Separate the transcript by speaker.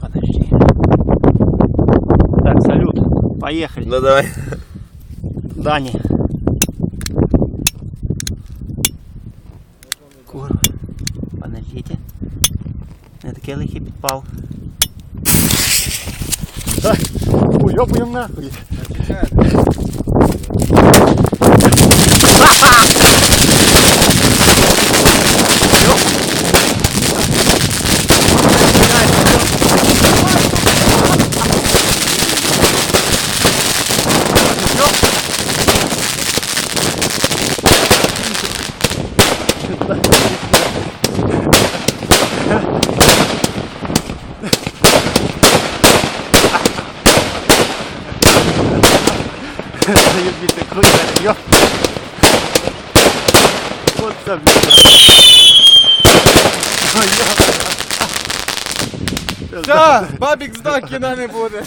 Speaker 1: Подожди. Так, салют. Поехали.
Speaker 2: Ну давай.
Speaker 1: Дани. Курва. Подождите. Не таке лихе підпав.
Speaker 3: Уйобуємо нахуй.
Speaker 1: Заебись, какой ёб. Вот так,
Speaker 3: Все, бабік здох, кіна не буде.